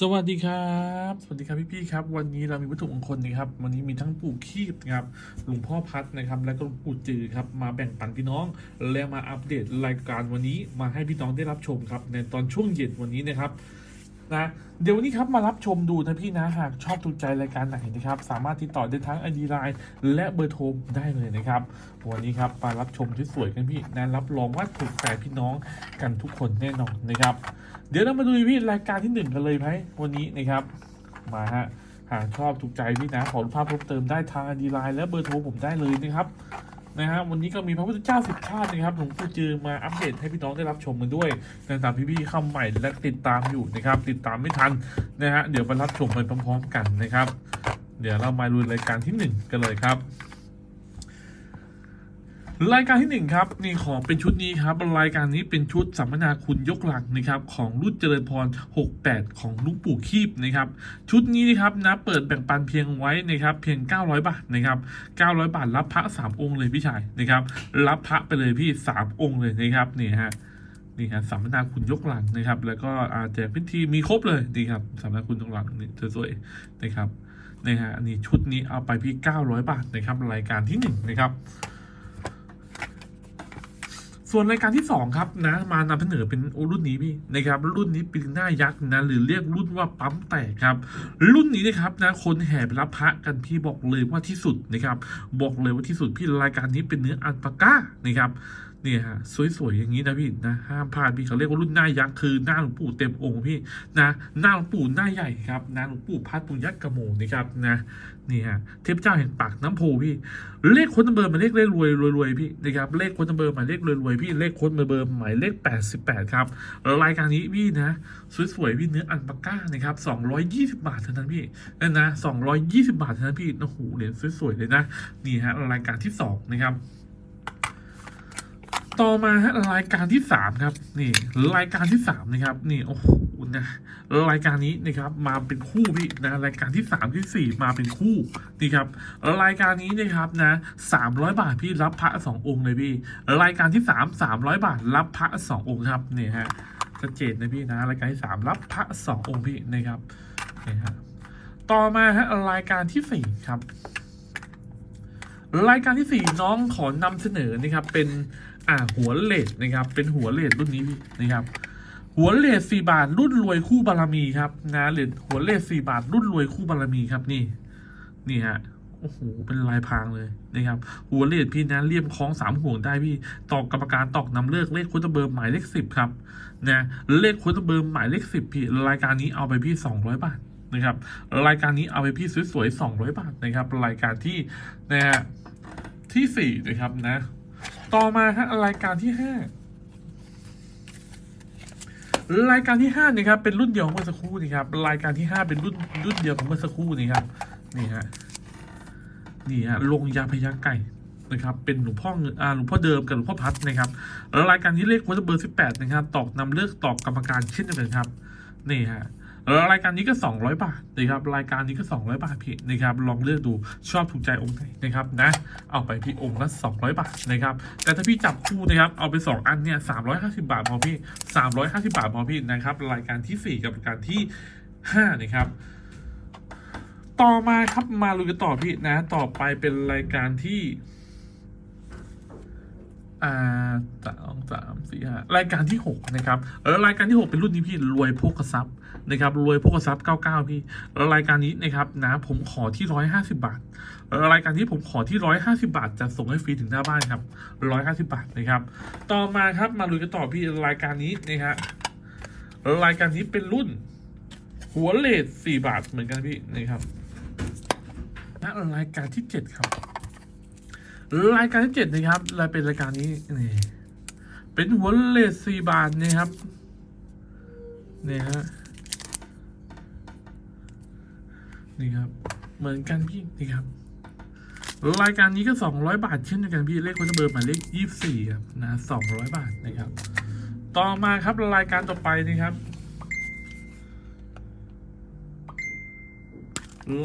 สวัสดีครับ สวัสดีครับพี่ๆครับ วันนี้เรามีวัตถุมงคลนะครับ วันนี้มีทั้งปู่คีบนะครับหลวงพ่อพัดนะครับ และก็หลวงปู่จือครับมาแบ่งปันพี่น้อง และมาอัปเดตรายการวันนี้มาให้พี่น้องได้รับชมครับในตอนช่วงเย็นวันนี้นะครับ นะเดี๋ยววันนี้ครับมารับชมดูนะพี่นะหากชอบถูกใจรายการไหนนะครับสามารถติดต่อได้ทั้งไอดีไลน์และเบอร์โทรได้เลยนะครับวันนี้ครับมารับชมที่สวยกันพี่นะรับรองว่าถูกใจพี่น้องกันทุกคนแน่นอนนะครับ เดี๋ยวเรามาดูพี่รายการที่หนึ่งกันเลยไหมวันนี้นะครับมาฮะหากชอบถูกใจพี่นะขอรูปภาพเพิ่มเติมได้ทางไอดีไลน์และเบอร์โทรผมได้เลยนะครับ นะฮะวันนี้ก็มีพระพุทธเจ้าสิบชาตินะครับหลวงปู่จือมาอัปเดตให้พี่น้องได้รับชมกันด้วยในตามพี่ๆเข้าใหม่และติดตามอยู่นะครับ ติดตามไม่ทันนะฮะเดี๋ยวไปรับชมไปพร้อมๆกันนะครับ เดี๋ยวเรามาดูรายการที่หนึ่งกันเลยครับ รายการที่หนึ่งครับนี่ของเป็นชุดนี้ครับรายการนี้เป็นชุดสัมมนาคุณยกหลักนะครับของรุ่นเจริญพร 68 ของลุงปู่คีบนะครับชุดนี้นะครับนะเปิดแบ่งปันเพียงไว้นะครับเพียง 900 บาทนะครับ900 บาทรับพระ 3 องค์เลยพี่ชายนะครับรับพระไปเลยพี่ 3 องค์เลยนะครับนี่ฮะนี่ครับสัมมนาคุณยกหลังนะครับ แล้วก็อาแจกพิธีมีครบเลยนี่ครับสัมมนาคุณยกหลังนี่สวยๆนะครับนี่ฮะนี่ชุดนี้เอาไปพี่ 900 บาทนะครับรายการที่หนึ่งนะครับ ส่วนรายการที่สองครับนะ มานำเสนอเป็นรุ่นนี้พี่นะครับรุ่นนี้เป็นหน้ายักษ์นะหรือเรียกรุ่นว่าปั๊มแตกครับ รุ่นนี้นะครับนะคนแห่ไปรับพระกันพี่บอกเลยว่าที่สุดนะครับบอกเลยว่าที่สุดพี่รายการนี้เป็นเนื้ออัลปาก้านะครับ เนี่ยฮะสวยๆอย่างนี้นะพี่นะห้ามพลาดพี่เขาเรียกว่ารุ่นหน้ายักษ์คือหน้าหลวงปู่เต็มองค์พี่นะหน้าหลวงปู่หน้าใหญ่ครับนะหลวงปู่พัดปุญยักษ์กระโมนะครับนะนี่ฮะเทพเจ้าแห่งปากน้ำโพพี่ เลขค้นเบอร์มาเลขเลขรวยรวยรวยพี่นะครับเลขค้นเบอร์หมายเลขรวยรวยพี่เลขค้นเบอร์หมายเลขแปดสิบแปดครับรายการนี้พี่นะสวยๆพี่เนื้ออันปาก้านะครับสองร้อยยี่สิบาทเท่านั้นพี่นั่นนะสองร้อยยี่สิบาทเท่านั้นพี่โอ้โหเหรียญสวยๆเลยนะนี่ฮะรายการที่สองนะครับ ต่อมาฮะรายการที่สามครับนี่รายการที่สามนะครับนี่โอ้โหนะรายการนี้นะครับมาเป็นคู่พี่นะรายการที่สามที่สี่มาเป็นคู่นี่ครับรายการนี้นะครับนะสามร้อยบาทพี่รับพระสององค์เลยพี่รายการที่สามสามร้อยบาทรับพระสององค์ครับนี่ฮะชัดเจนนะพี่นะรายการที่สามรับพระสององค์พี่นะครับนี่ฮะต่อมาฮะรายการที่สี่ครับรายการที่สี่น้องขอนำเสนอนะครับเป็น อ่าหัวเลดนะครับ เป็นหัวเลดรุ่นนี้นะครับ หัวเลดสี่บาท รุ่นรวยคู่บารมีครับนะเลดหัวเลดสี่บาท รุ่นรวยคู่บารมีครับนี่ นี่ฮะโอ้โหเป็นลายพรางเลยนะครับ หัวเลดพี่นะเลี่ยมคล้องสามห่วงได้พี่ตอกกรรมการตอกนำเลิกเลขคุตเบอร์หมายเลขสิบครับนะเลขคุตเบอร์หมายเลขสิบพี่รายการนี้เอาไปพี่สองร้อยบาทนะครับรายการนี้เอาไปพี่สวยๆสองร้อยบาทนะครับ รายการที่นะฮะที่สี่นะครับนะ ต่อมาฮะรายการที่ห้ารายการที่ห้านะครับเป็นรุ่นเดียวของเมื่อสักครู่นี่ครับรายการที่ห้าเป็นรุ่นรุ่นเดียวของเมื่อสักครู่นี่ครับนี่ฮะนี่ฮะลงยาพยาไก่นะครับเป็นหลวงพ่ออ่าหลวงพ่อเดิมกับหลวงพ่อพัดนะครับแล้วรายการที่เลขควอเบอร์สิบแปดนะครับตอกนำเลือกตอกกรรมการเช่นเดียวกันครับนี่ฮะ แล้วรายการนี้ก็ 200 บาทนะครับรายการนี้ก็ 200 บาทพี่นะครับลองเลือกดูชอบถูกใจองค์ไหนนะครับนะเอาไปพี่องค์ละ200 บาทนะครับแต่ถ้าพี่จับคู่นะครับเอาไป 2 อันเนี่ย350 บาทพอพี่ 350 บาทพอพี่นะครับรายการทีสี่4 กับรายการที่5นะครับต่อมาครับมาลุยกันต่อพี่นะ ต่อไปเป็นรายการที่ อ่า สามสี่ห้ารายการที่หกนะครับเออรายการที่หกเป็นรุ่นนี้พี่รวยโภคทรัพย์นะครับรวยโภคทรัพย์เก้าเก้าพี่แล้วรายการนี้นะครับนะผมขอที่ร้อยห้าสิบาทรายการนี้ผมขอที่ร้อยห้าสิบาทจะส่งให้ฟรีถึงหน้าบ้านครับร้อยห้าสิบาทนะครับ ต่อมาครับมาลุยกันต่อพี่รายการนี้นะฮะรายการนี้เป็นรุ่น หัวเลทสี่บาทเหมือนกันพี่นะครับและรายการที่เจ็ดครับรายการที่เจ็ดนะครับรายเป็นรายการนี้นี่ เป็นหัวเลสสี่บาทนะครับนี่ฮะนี่ครับ เหมือนกันพี่นี่ครับรายการนี้ก็สองร้อยบาทเช่นเดียวกันพี่เลขคนเบอร์หมายเลขยี่สี่ครับนะสองร้อยบาทนะครับ ต่อมาครับรายการต่อไปนะครับ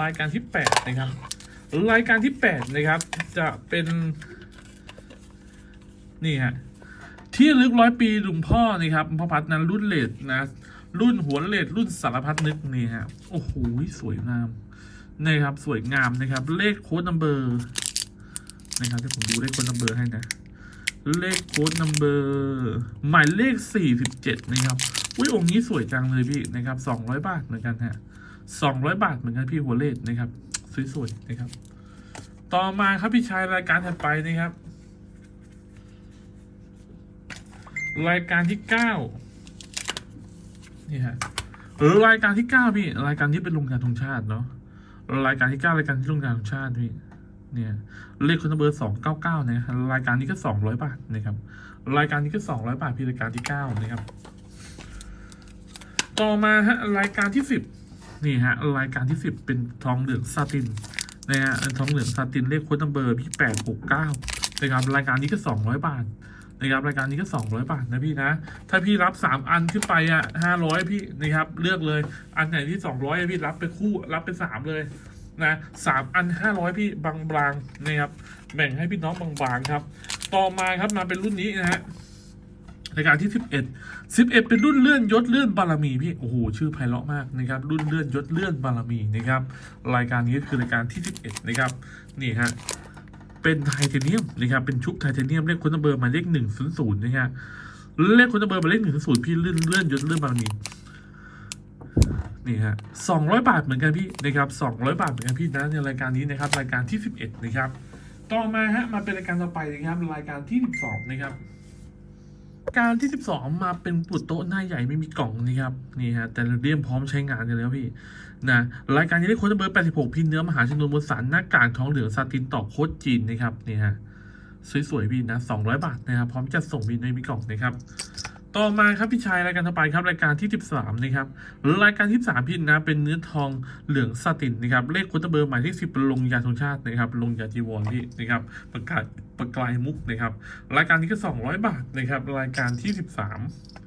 รายการที่แปดนะครับ รายการที่แปดนะครับ จะเป็น นี่ฮะ ที่ลึกร้อยปีหลวงพ่อนี่ครับพ่อพัดนั้นรุ่นเลดนะ รุ่นหัวเลดรุ่นสารพัดนึกนี่ฮะโอ้โหสวยงามนะครับสวยงามนะครับ เลขโค้ดนัมเบอร์นะครับที่ผมดูเลขโค้ดนัมเบอร์ให้นะเลขโค้ดนัมเบอร์หมายเลขสี่สิบเจ็ดนะครับอุ้ยองค์นี้สวยจังเลยพี่นะครับสองร้อยบาทเหมือนกันฮะสองร้อยบาทเหมือนกันพี่หัวเลขนะครับสวยๆนะครับ ต่อมาครับพี่ชายรายการถัดไปนะครับ รายการที่เก้านี่ฮะเออรายการที่เก้าพี่ รายการที่เป็นลงการธงชาติเนาะรายการที่เก้ารายการที่ลงการธงชาติพี่เนี่ยเลขคนเบอร์สองเก้าเก้านะรายการนี้ก็สองร้อยบาทนะครับ รายการนี้ก็สองร้อยบาทพี่รายการที่เก้านะครับ ต่อมาฮะรายการที่สิบนี่ฮะรายการที่สิบเป็นทองเหลืองซาตินนะฮะทองเหลืองซาตินเลขคนัมเบอร์พี่แปดหกเก้านะครับรายการนี้ก็สองร้อยบาท นะครับรายการนี้ก็สองร้อยบาทนะพี่นะ ถ้าพี่รับสามอันขึ้นไปอะห้าร้อยพี่นะครับเลือกเลยอันไหนที่สองร้อยพี่รับไปคู่รับไปสามเลยนะสามอันห้าร้อยพี่บางๆนะครับแบ่งให้พี่น้องบางๆครับ ต่อมาครับมาเป็นรุ่นนี้นะฮะรายการที่สิบเอ็ดสิบเอ็ดเป็นรุ่นเลื่อนยศเลื่อนบารมีพี่โอ้โหชื่อไพเราะมากนะครับรุ่นเลื่อนยศเลื่อนบารมีนะครับรายการนี้คือรายการที่สิบเอ็ดนะครับนี่ฮะ เป็นไทเทเนียมนะครับเป็นชุบไทเทเนียมเลขคนเบอร์มาเลขหนึ่งศูนย์ศูนย์นะครับเลขคนเบอร์มาเลขหนึ่งศูนย์พี่เลื่อนเลื่อนยศเลื่อนบารมีนี่ฮะสองร้อยบาทเหมือนกันพี่นะครับสองร้อยบาทเหมือนกันพี่นะในรายการนี้นะครับรายการที่สิบเอ็ดนะครับต่อมาฮะมาเป็นรายการต่อไปนะครับรายการที่สิบสองนะครับ การที่ 12 มาเป็นปุดโต๊ะหน้าใหญ่ไม่มีกล่องนะครับนี่ฮะแต่เรียมพร้อมใช้งานกันแล้วพี่นะรายการนี้ได้โค้ดเบอร์ 86 พินเนื้อมหาชนวนบนสารหน้ากากทองเหลืองซาตินต่อโค้ดจีนนะครับนี่ฮะสวยๆพี่นะ 200 บาทนะครับพร้อมจัดส่งพี่ในมีกล่องนะครับ ต่อมาครับพี่ชายรายการต่อไปครับรายการที่ 13นะครับรายการที่3พี่นะเป็นเนื้อทองเหลืองซาตินนะครับเลขโค้ดเบอร์หมายเลข10เป็นลงยาธงชาตินะครับลงยาจีวรพี่นะครับประกาศประกายมุกนะครับรายการนี้ก็ 200 บาทนะครับรายการที่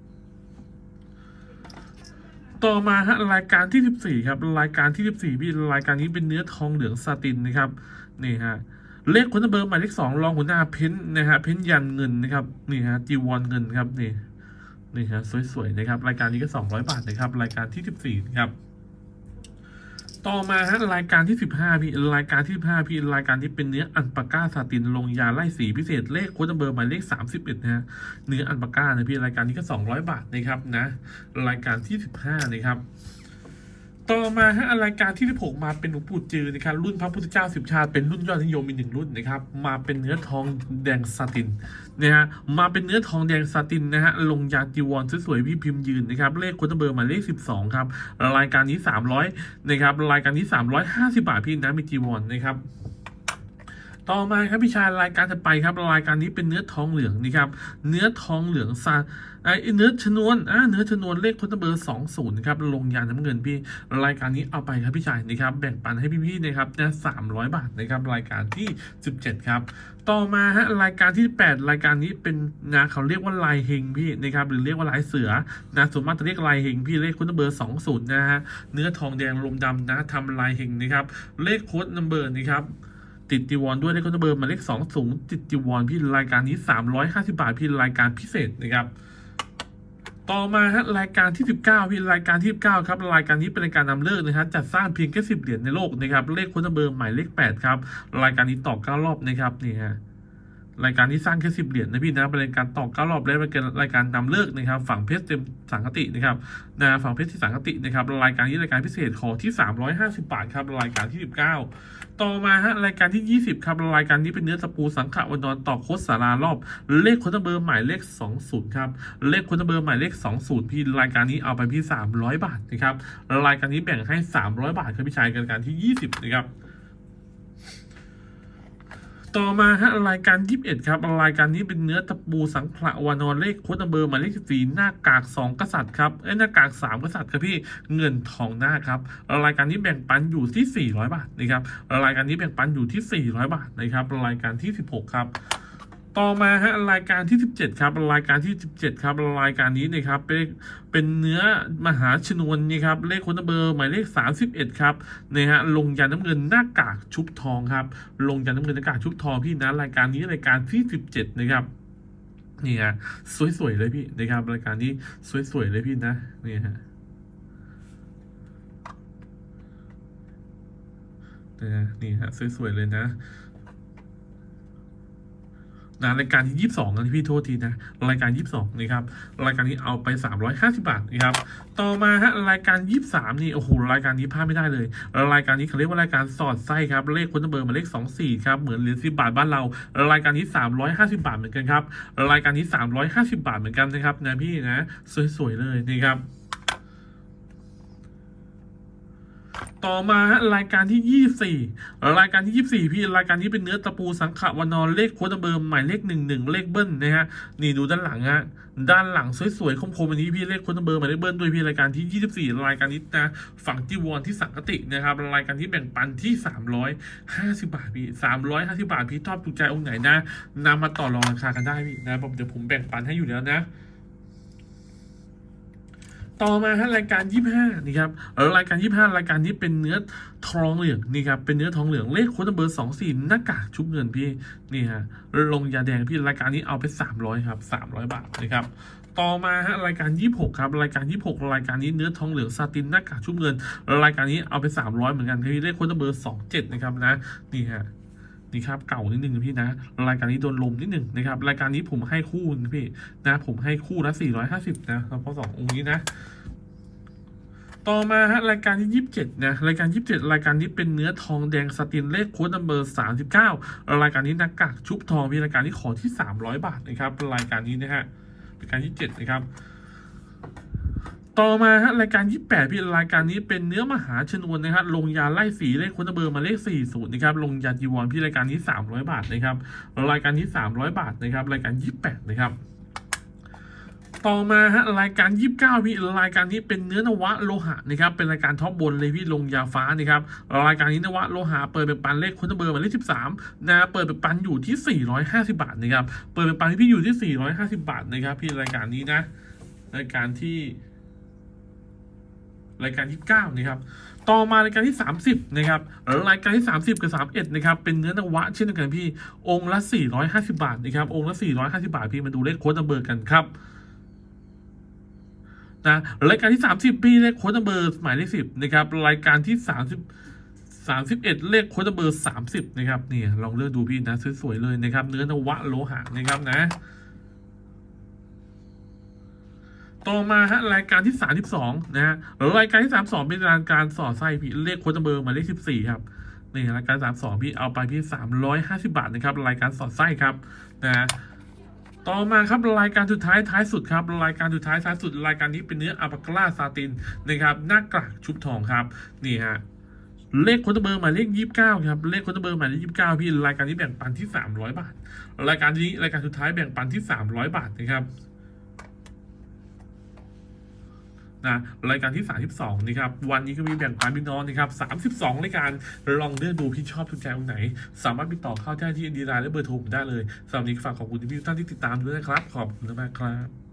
13 ต่อมาฮะรายการที่ 14ครับรายการที่ 14พี่รายการนี้เป็นเนื้อทองเหลืองซาตินนะครับนี่ฮะเลขคนเบอร์หมายเลขสองรองหัวหน้าเพ้นท์นะฮะเพ้นท์ยันเงินนะครับนี่ฮะจีวรเงินครับนี่ นี่ฮะสวยๆนะครับ รายการนี้ก็ 200 บาทนะครับ รายการที่ 14ครับ ต่อมาฮะรายการที่ 15 พี่ รายการที่ 15 พี่ รายการที่เป็นเนื้ออันปาก้าซาตินลงยาไล่สีพิเศษเลขโค้ดเบอร์หมายเลข 31นะฮะ เนื้ออันปาก้านะพี่ รายการนี้ก็ 200 บาทนะครับนะ รายการที่ 15 นะครับ ต่อมาฮะรายการที่ที่ผมมาเป็นหลวงปู่จือนะครับรุ่นพระพุทธเจ้าสิบชาติเป็นรุ่นยอดนิยมมีหนึ่งรุ่นนะครับมาเป็นเนื้อทองแดงซาตินนะฮะมาเป็นเนื้อทองแดงซาตินนะฮะลงยาจีวรสวยๆพี่พิมพ์ยืนนะครับเลขโค้ดเบอร์มาเลข12ครับรายการนี้300นะครับรายการนี้350บาทพี่นะมีจีวรนะครับ ต่อมาครับพี่ชายรายการถัดไปครับรายการนี้เป็นเนื้อทองเหลืองนะครับเนื้อทองเหลืองซาไอเนื้อชนวนอ่าเนื้อชนวนเลขคนเบอร์สองศูนย์ครับลงยาน้ำเงินพี่รายการนี้เอาไปครับพี่ชายนะครับแบ่งปันให้พี่ๆนะครับนะสามร้อยบาทนะครับรายการที่สิบเจ็ดครับต่อมาฮะรายการที่แปดรายการนี้เป็นนะเขาเรียกว่าลายเฮงพี่นะครับหรือเรียกว่าลายเสือนะส่วนมากจะเรียกลายเฮงพี่เลขคนัมเบอร์สองศูนย์นะฮะเนื้อทองแดงลมดำนะทำลายเฮงนะครับเลขโค้ดนัมเบอร์นะครับ ติดจีวรด้วยได้ก็จะเบอร์มาเลขสองสูงติดจีวรพี่รายการนี้สามร้อยห้าสิบาทพี่รายการพิเศษนะครับต่อมาฮะรายการที่ 19 พี่รายการที่ 19 ครับ รายการนี้เป็นรายการนำเลิกนะครับจัดสร้างเพียงแค่10 เหรียญในโลกนะครับ เลขค้นเบอร์หมายเลข 8 ครับ รายการนี้ต่อ9รอบนะครับนี่ฮะ รายการที่สร้างแค่10เหรียญนะพี่นะเป็นรายการต่อ9รอบและเป็นรายการนำเลิกนะครับ ฝั่งเพชรเต็มสังคตินะครับนะฝั่งเพชรที่สังคตินะครับรายการนี้รายการพิเศษขอที่ 350 บาทครับรายการที่ 19 ต่อมาฮะรายการที่ 20ครับรายการนี้เป็นเนื้อตะปูสังขวันดอนต่อโคตสารารอบ เลขค้ดเบอร์หมายเลข 20ครับเลขค้ดเบอร์หมายเลข 20 พี่รายการนี้เอาไปพี่300 บาทนะครับรายการนี้แบ่งให้ 300 บาทครับพี่ชายรายการที่ 20นะครับ ต่อมาฮะรายการ21ครับรายการนี้เป็นเนื้อตะปูสังขละวานอนเลขโค้ดเบอร์หมายเลขสีหน้ากาก2กษัตริย์ครับไอ้หน้ากาก3กษัตริย์ครับพี่เงินทองหน้าครับรายการนี้แบ่งปันอยู่ที่400บาทนะครับรายการนี้แบ่งปันอยู่ที่400บาทนะครับรายการที่16ครับ ต่อมาฮะรายการที่ 17 ครับ รายการที่ 17 ครับ รายการนี้นะครับเป็นเป็นเนื้อมหาชนวนนี่ครับเลขคนเบอร์หมายเลข 31 ครับนะฮะลงยันน้ำเงินหน้ากากชุบทองครับ ลงยันน้ำเงินหน้ากากชุบทองพี่นะรายการนี้รายการที่ 17 นะครับนี่ฮะสวยๆเลยพี่นะครับ รายการนี้สวยๆเลยพี่นะนี่ฮะนะฮะนี่ฮะสวยๆเลยนะ นะรายการที่ยี่สิบสองนะพี่โทษทีนะรายการยี่สิบสองนะครับรายการนี้เอาไปสามร้อยห้าสิบาทนะครับต่อมาฮะรายการยี่สิบสามนี่โอ้โหรายการนี้พลาดไม่ได้เลย รายการนี้เขาเรียกว่ารายการสอดไส้ครับเลขคนเบอร์มาเลขสองสี่ครับเหมือนเหรียญสิบบาทบ้านเรา รายการนี้สามร้อยห้าสิบาทเหมือนกันครับรายการนี้สามร้อยห้าสิบาทเหมือนกันนะครับนะพี่นะสวยๆเลยนี่ครับ ต่อมาฮะรายการที่ยี่สี่รายการที่ยี่สี่พี่รายการนี้เป็นเนื้อตะปูสังขะวันนอนเลขโค้ดเบอร์หมายเลขหนึ่งหนึ่งเลขเบิ้ลนะฮะนี่ดูด้านหลังฮะด้านหลังสวยๆคมๆอันนี้พี่เลขโค้ดเบอร์หมายเลขเบิ้ลด้วยพี่รายการที่ยี่สิบสี่รายการนี้นะฝั่งจีวรที่สังกตินะครับรายการที่แบ่งปันที่สามร้อยห้าสิบาทพี่สามร้อยห้าสิบาทพี่ชอบถูกใจองค์ไหนนะนำมาต่อรองราคากันได้พี่นะผมเดี๋ยวผมแบ่งปันให้อยู่แล้วนะ ต่อมาฮะรายการยี่ห้านี่ครับเออรายการยี่ห้ารายการนี้เป็นเนื้อทองเหลืองนี่ครับเป็นเนื้อทองเหลืองเลขโค้ดเบอร์สองสี่หน้ากากชุบเงินพี่นี่ฮะลงยาแดงพี่รายการนี้เอาไปสามร้อยครับสามร้อยบาทนะครับต่อมาฮะรายการยี่หกครับ รายการยี่หกรายการนี้เนื้อทองเหลืองซาตินหน้ากากชุบเงิน รายการนี้เอาไปสามร้อยเหมือนกันพี่เลขโค้ดเบอร์สองเจ็ดนะครับนะนี่ฮะ นี่ครับเก่านิดนึงพี่นะ รายการนี้โดนลมนิดนึงนะครับ รายการนี้ผมให้คู่นะพี่นะผมให้คู่ละ450นะเพราะสององค์นี้นะต่อมาฮะรายการที่ 27 นะ รายการ 27 รายการนี้เป็นเนื้อทองแดงสตินเลขโค้ดนัมเบอร์ 39 รายการนี้หน้ากากชุบทองพี่รายการนี้ขอที่ 300 บาทนะครับ รายการนี้นะฮะรายการที่7นะครับ ต่อมาฮะรายการ 28 พี่รายการนี้เป็นเนื้อมหาชนวนนะครับลงยาไล่สีเลขคุณเบอร์มาเลข40นะครับลงยาจีวรพี่รายการนี้ 300 บาทนะครับรายการนี้ 300 บาทนะครับรายการ 28 นะครับต่อมาฮะรายการ 29 พี่รายการนี้เป็นเนื้อนวะโลหะนะครับเป็นรายการท็อปบนเลยพี่ลงยาฟ้านะครับรายการนี้นวะโลหะเปิดเป็นปันเลขคุณเบอร์หมายเลข13นะเปิดเป็นปันอยู่ที่ 450 บาทนะครับเปิดเป็นปันพี่อยู่ที่ 450 บาทนะครับพี่รายการนี้นะรายการที่ รายการที่ 9 นะครับ ต่อมารายการที่ 30 นะครับรายการที่ 30 กับ 31 นะครับ เป็นเนื้อนวะเช่นเดียวกันพี่ องค์ละ 450 บาทนะครับ องค์ละ 450 บาทพี่มาดูเลขโค้ดนัมเบอร์กันครับนะรายการที่ 30 พี่เลขโค้ดนัมเบอร์หมายเลข10 นะครับ รายการที่ 30 31 เลขโค้ดนัมเบอร์ 30 นะครับนี่ลองเลือกดูพี่นะสวยๆเลยนะครับ เนื้อนวะโลหะนะครับนะ ต่อมาฮะรายการที่ 32 นะฮะรายการที่ 32 เป็นรายการสอดไส้พี่เลขโค้ดเบอร์หมายเลข 14 ครับนี่รายการ 32 พี่เอาไปพี่ 350 บาทนะครับรายการสอดไส้ครับนะฮะต่อมาครับรายการสุดท้ายท้ายสุดครับ รายการสุดท้ายท้ายสุด รายการนี้เป็นเนื้ออัปกราซาตินนะครับหน้ากากชุบทองครับนี่ฮะเลขค้ดเบอร์หมายเลข29ครับเลขค้ดเบอร์หมายเลข29พี่รายการนี้แบ่งปันที่300บาท รายการนี้รายการสุดท้ายแบ่งปันที่300บาทนะครับ นะรายการที่ 32นะครับวันนี้ก็มีแบ่งปันพี่น้องนะครับ32รายการลองเลือกดูพี่ชอบถูกใจตรงไหน สามารถติดต่อเข้าได้ที่ดีไลน์และเบอร์โทรผมได้เลยสำหรับนี้ฝากขอบคุณที่พี่ท่านที่ติดตามด้วยนะครับ ขอบคุณมากครับ